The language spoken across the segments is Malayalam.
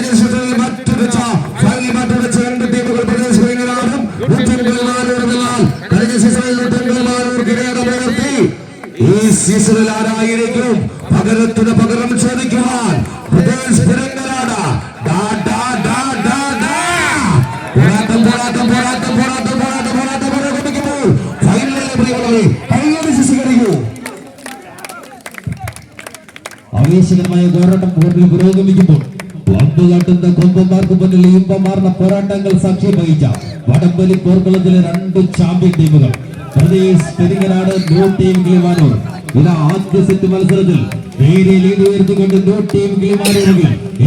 കഴിഞ്ഞ മറ്റു വെച്ച ഫൈനൽ മറ്റുവെച്ച രണ്ട് ടീമുകൾ പ്രദേശങ്ങളിലും നൂറ്റൻപതിനാലുള്ളതിനാൽ കഴിഞ്ഞ സീസണിൽ നൂറ്റൻപതിനാലൂർ കിരീടമുയർത്തി ഈ സീസണിൽ ആരായിരിക്കും? പകരത്തിന് പകരം ചോദിക്കുവാൻ പ്രദേശ് ഡാ പോരാട്ടം പോരാട്ടം പോരാട്ടം പോരാട്ടം പോരാട്ടം പോരാട്ടം പോരാട്ടം ഫൈനലിലെ പ്രിയമുള്ളവരെ കൈയടിച്ച് സ്വീകരിക്കൂ ആവേശകരമായ പോരാട്ടം കോർട്ടിൽ പുരോഗമിക്കുമ്പോൾ കാട്ടുന്ന കൊമ്പന്മാർക്ക് മുന്നിൽ പോരാട്ടങ്ങൾ സാക്ഷ്യം വഹിച്ച വടംവലി പോർക്കളത്തിലെ രണ്ട് ചാമ്പ്യൻ ടീമുകൾ പ്രദേശ് പെരിങ്ങനാട് നോ ടീം ഇതാ ആദ്യ സെറ്റ് മത്സരത്തിൽ ടീം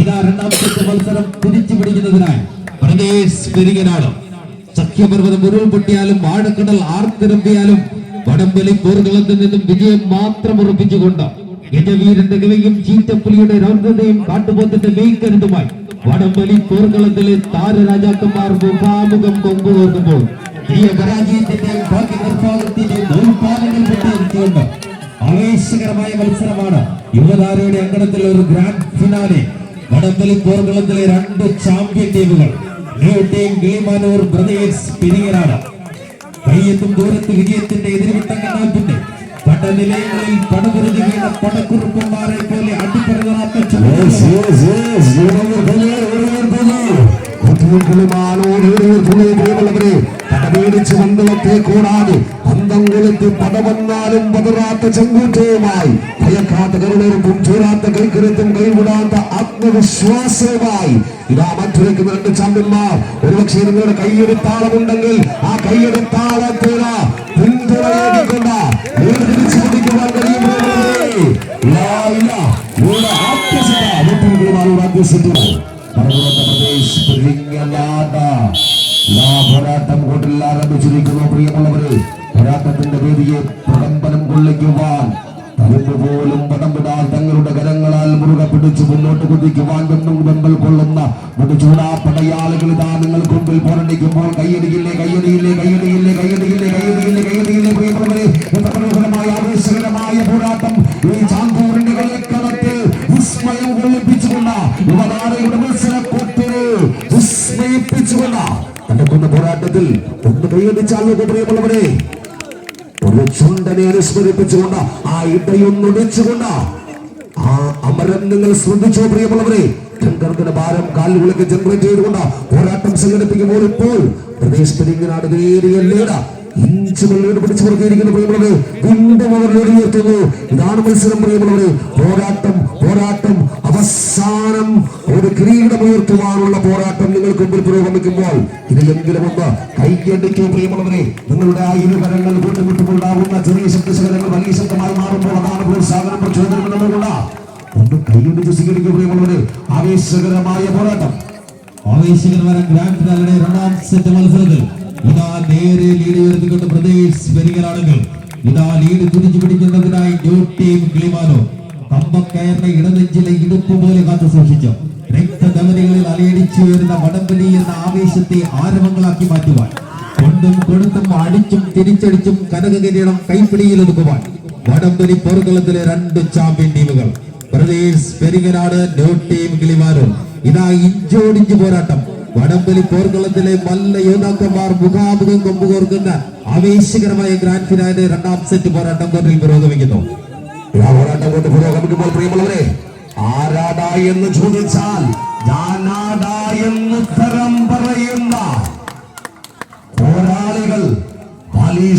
ഇതാ സെറ്റ് മത്സരം തിരിച്ചു പ്രദേശ് പെരിങ്ങനാട്. ആർത്തിരമ്പിയാലും വടംവലി പോർക്കളത്തിൽ നിന്നും വിജയം മാത്രം ഉറപ്പിച്ചുകൊണ്ട് ഗജവീരന്റെ ഗവയും ചീറ്റപ്പുലിയുടെ രൗദ്രതയും കാട്ടുപോത്തിന്റെ മെയ്ക്കരുതുമായി വടംവലി പോർക്കളത്തിലെ താരരാജാക്കന്മാർ മുഖാമുഖം കൊമ്പുകോർക്കുമ്പോൾ ഈ പരാജയത്തിന്റെയും ബാക്കി നിർഭാഗത്തിന്റെ നൂൽപാലങ്ങൾ പെട്ടിരുത്തിക്കൊണ്ട് ആവേശകരമായ മത്സരമാണ്. യുവതാരയുടെ അങ്കണത്തിൽ ഒരു ഗ്രാൻഡ് ഫിനാലെ വടംവലി പോർക്കളത്തിലെ രണ്ട് ചാമ്പ്യൻ ടീമുകൾ ന്യൂ ടീം കിളിമാനൂർ ബ്രദേഴ്സ് പിരിയനാണ്. കയ്യെത്തും ദൂരത്ത് വിജയത്തിന്റെ എതിർവിട്ട കണ്ണാപ്പിന്റെ പടനിലയങ്ങളിൽ പടപുരുതി വീണ പടക്കുറുപ്പന്മാരെ പോലെ അടിപ്പറകാത്ത Yes, yes, yes. ഒരുവർ പുള്ളി, ഒരുവർ പുള്ളി. കുട്ടികളുമാണോട് ഒരുവർ പുള്ളി പ്രിയമുള്ളവരെ പടമേടിച്ച് വന്നവത്തെ കൂടാതെ പന്തം കൊളുത്തി പടവന്നാലും പതറാത്ത ചെങ്കൂറ്റവുമായി ഭയക്കാത്ത കരുണർക്കും ചൂരാത്ത കൈക്കരുത്തും കൈവിടാത്ത ആത്മവിശ്വാസവുമായി ഇതാ മറ്റൊരുക്കുന്ന രണ്ട് ചാമ്പ്യന്മാർ ഒരുപക്ഷെ നിങ്ങളുടെ കൈയുടെ താളമുണ്ടെങ്കിൽ ആ കൈയുടെ താളത്തിന പിന്തുണയേകിക്കൊണ്ട് പോരാട്ടം കൊണ്ടിൽ ആരംഭിച്ചിരിക്കുന്നു പ്രിയമുള്ളവരെ തങ്ങളുടെ കരങ്ങളാൽ മുറുകെ മുന്നോട്ട് കുതിക്കുവാൻ കൊള്ളുന്ന നിങ്ങൾക്ക് കയ്യടിയില്ലേ കയ്യടിയില്ലേ കയ്യടിയില്ലേ കയ്യടിയില്ലേ കയ്യടിയില്ലേ കയ്യടിയില്ലേ എത്ര വിസ്മയിപ്പിച്ചുകൊണ്ട് നടക്കുന്ന പോരാട്ടത്തിൽ ഒന്ന് കൈയടിച്ചാലോ പ്രിയമുള്ളവരെ. ഒരു ചുണ്ടനെ അനുസ്മരിപ്പിച്ചുകൊണ്ട് ആ ഇടയൊന്നൊടിച്ചുകൊണ്ട് ആ അമരം നിങ്ങൾ ശ്രദ്ധിച്ചോ പ്രിയമുള്ളവരെ. കണക്കിന് ഭാരം കാലുകളൊക്കെ ജനറേറ്റ് ചെയ്തുകൊണ്ട് പോരാട്ടം സംഘടിപ്പിക്കുമ്പോൾ ഇപ്പോൾ പ്രദേശ് പെരിങ്ങനാട് നേരിയ ലീഡ ഇഞ്ചുകൾ ലീഡ് പിടിച്ചു പുറത്തിരിക്കുന്ന പ്രിയമുള്ളവരെ വീണ്ടും അവർ ഉയർത്തുന്നു ഇതാണ് മത്സരം പ്രിയമുള്ളവരെ. പോരാട്ടം പോരാട്ടം അവസാനം ഒരു കിരീടമുയർത്തുവാനുള്ള പോരാട്ടം നിങ്ങൾക്ക് മുമ്പിൽ പുരോഗമിക്കുമ്പോൾ ഇതിലെങ്കിലും ഒന്ന് കൈകേണ്ടിക്കോ പ്രിയമുള്ളവരെ നിങ്ങളുടെ ആ ഇരുകരങ്ങൾ കൂട്ടുമുട്ടുമുണ്ടാകുന്ന ചെറിയ ശബ്ദശകലങ്ങൾ വലിയ ശബ്ദമായി മാറുമ്പോൾ അതാണ് പ്രോത്സാഹനം പ്രചോദനം എന്നുള്ളതുകൊണ്ട് ഒന്ന് കൈയടിച്ച് സ്വീകരിക്കുക പ്രിയമുള്ളവരെ ആവേശകരമായ പോരാട്ടം. ആവേശകരമായ ഗ്രാൻഡ് ഫിനാലിന്റെ രണ്ടാം സെറ്റ് മത്സരത്തിൽ ഇതാ നേരെ ലീഡ് ഉയർത്തിക്കൊണ്ട് പ്രദേശ് വരികയാണെങ്കിൽ ഇതാ ലീഡ് തിരിച്ചു പിടിക്കുന്നതിനായി ന്യൂ ടീം കിളിമാനോ. കമ്പക്കയറിന്റെ ഇടനെഞ്ചിലെ ഇടുപ്പ് പോലെ കാത്തു സൂക്ഷിച്ചു. രക്തധമനികളിൽ അലയടിച്ചു വരുന്ന വടംപിടി എന്ന ആവേശത്തെ ആരവങ്ങളാക്കി മാറ്റുവാൻ കൊണ്ടും കൊടുത്തും അടിച്ചും തിരിച്ചടിച്ചും കനക കിരീടം കൈപ്പിടിയിൽ ഒതുക്കുവാൻ വടംപിടി പോർക്കളത്തിലെ രണ്ട് ചാമ്പ്യൻ ടീമുകൾ പ്രദേശ് പെരിങ്ങനാട് ന്യൂ ടീം കിളിമാരും ഇതാ ഇഞ്ചോടിഞ്ച് പോരാട്ടം. വടംവലി പോർക്കളത്തിലെ മല്ല യോദ്ധാക്കന്മാർ മുഖാമുഖം കൊമ്പുകോർക്കുന്ന ആവേശകരമായ ഗ്രാൻഡ് ഫിനാലിന്റെ രണ്ടാം സെറ്റ് പോരാട്ടം കോർട്ടിൽ പുരോഗമിക്കുന്നു. പോരാട്ടം കൊണ്ട് പുരോഗമിക്കുമ്പോൾ പ്രിയമുള്ളവരെ എന്ന് ചോദിച്ചാൽ ഞാനാടാ എന്ന് ഉത്തരം പറയുന്ന പോരാളികൾ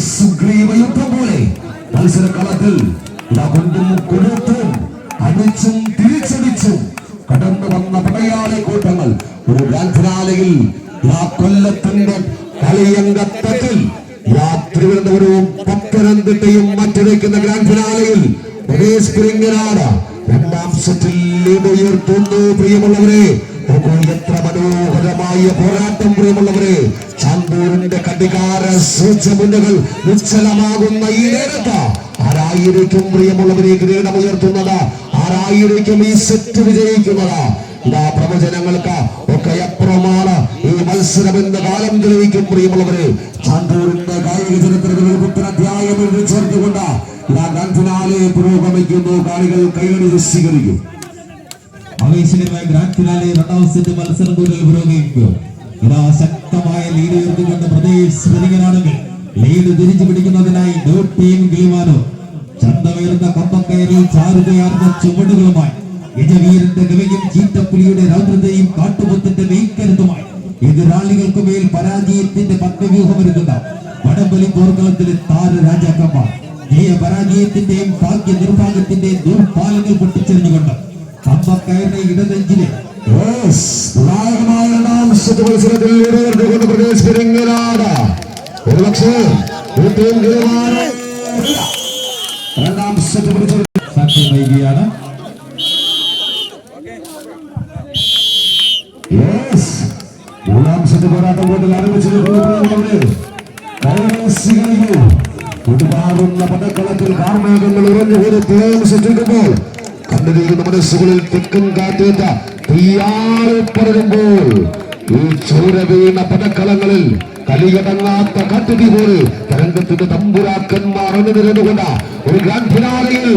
സുഗ്രീവ യുദ്ധം പോലെ മത്സരക്കളത്തിൽ കൊണ്ടും കൊടുത്തും അടിച്ചും തിരിച്ചടിച്ചും കടന്നു വന്ന പടയാളി കൂട്ടങ്ങൾ ഒരു ഗ്രാൻഡ് ഫിനാലയിൽ ആ കൊല്ലത്തിന്റെ കളിയങ്കത്തത്തിൽ തിരുവനന്തപുരവും പത്തനംതിട്ടയും മറ്റിടയ്ക്കുന്ന ഗ്രാൻഡ് ഫിനാലയിൽ രണ്ടാം സെറ്റിൽ ഉയർത്തുന്നു. പ്രിയമുള്ളവരെ എത്ര മനോഹരമായ പോരാട്ടം പ്രിയമുള്ളവരെ. ചാന്തൂരിന്റെ കടികാര സൂചമുന്നുകൾ നിശ്ചലമാകുന്ന ഈ നേരത്ത് ആരായിരിക്കും പ്രിയമുള്ളവരെ? കിരീടമുയർത്തുന്നത് ആരായിരിക്കും ഈ സെറ്റ് വിജയിക്കുന്നത്? ഇതാ പ്രവചനങ്ങൾക്ക് ഒക്കെ അപ്പുറമാണ് ഈ മത്സരം എന്ന കാലം തെളിയിക്കും പ്രിയമുള്ളവരെ. ചാന്തൂരിന്റെ കായിക ചരിത്രത്തിൽ പുത്തൻ അധ്യായം എഴുതി ചേർത്തുകൊണ്ട് ഗ്രാൻഡ് പുരോഗമിക്കുന്നു കാണികൾ കൈയടി സ്വീകരിക്കും ആവേശകരമായ ഗ്രാൻഡ് ഫിനാലെ ശക്തമായ ലീഡ് ഉയർത്തിക്കൊണ്ട് പ്രദേശ് സ്മരികനാണെങ്കിൽ ലീഡ് തിരിച്ചു പിടിക്കുന്നതിനായി ടീം ഗിലിമാനോ ചന്തമേറുന്ന കമ്പക്കയറിൽ ചാരുകയാർന്ന ചുവടുകളുമായി യജവീരന്റെ ഗവയും ചീറ്റപ്പുലിയുടെ രൗദ്രതയും കാട്ടുപൊത്തിന്റെ മെയ്ക്കരുത്തുമായി. എതിരാളികൾക്ക് മേൽ പരാജയത്തിന്റെ പത്മവ്യൂഹമൊരുക്കുന്ന വടംവലി പോർക്കളത്തിലെ താര രാജാക്കന്മാർ ജയ പരാജയത്തിന്റെയും ഭാഗ്യ നിർഭാഗ്യത്തിന്റെയും ദുർഭാഗ്യങ്ങൾ പൊട്ടിച്ചെറിഞ്ഞുകൊണ്ട് കമ്പക്കയറിന്റെ ഇടനെഞ്ചിലെ ഒരുപക്ഷേ രണ്ടാം സെറ്റ് മത്സരം സാക്ഷ്യം Yes, മൂന്നാം സെറ്റ് പോരാട്ടം കൊണ്ട് ആരംഭിച്ചിരിക്കുന്നു സൃഷ്ടിക്കുമ്പോൾ കണ്ണുനീരുന്ന മനസ്സുകളിൽ ഈ കലിയടങ്ങാത്ത കാട്ടുതീ പോലെ തരംഗത്തിന്റെ തമ്പുരാക്കന്മാർ അണിനിരന്നുകൊണ്ട് ഒരു ഗ്രാൻഡ് ഫിനാലയിൽ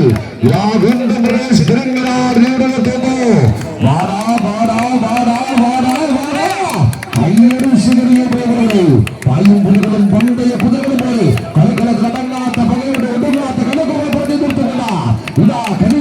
La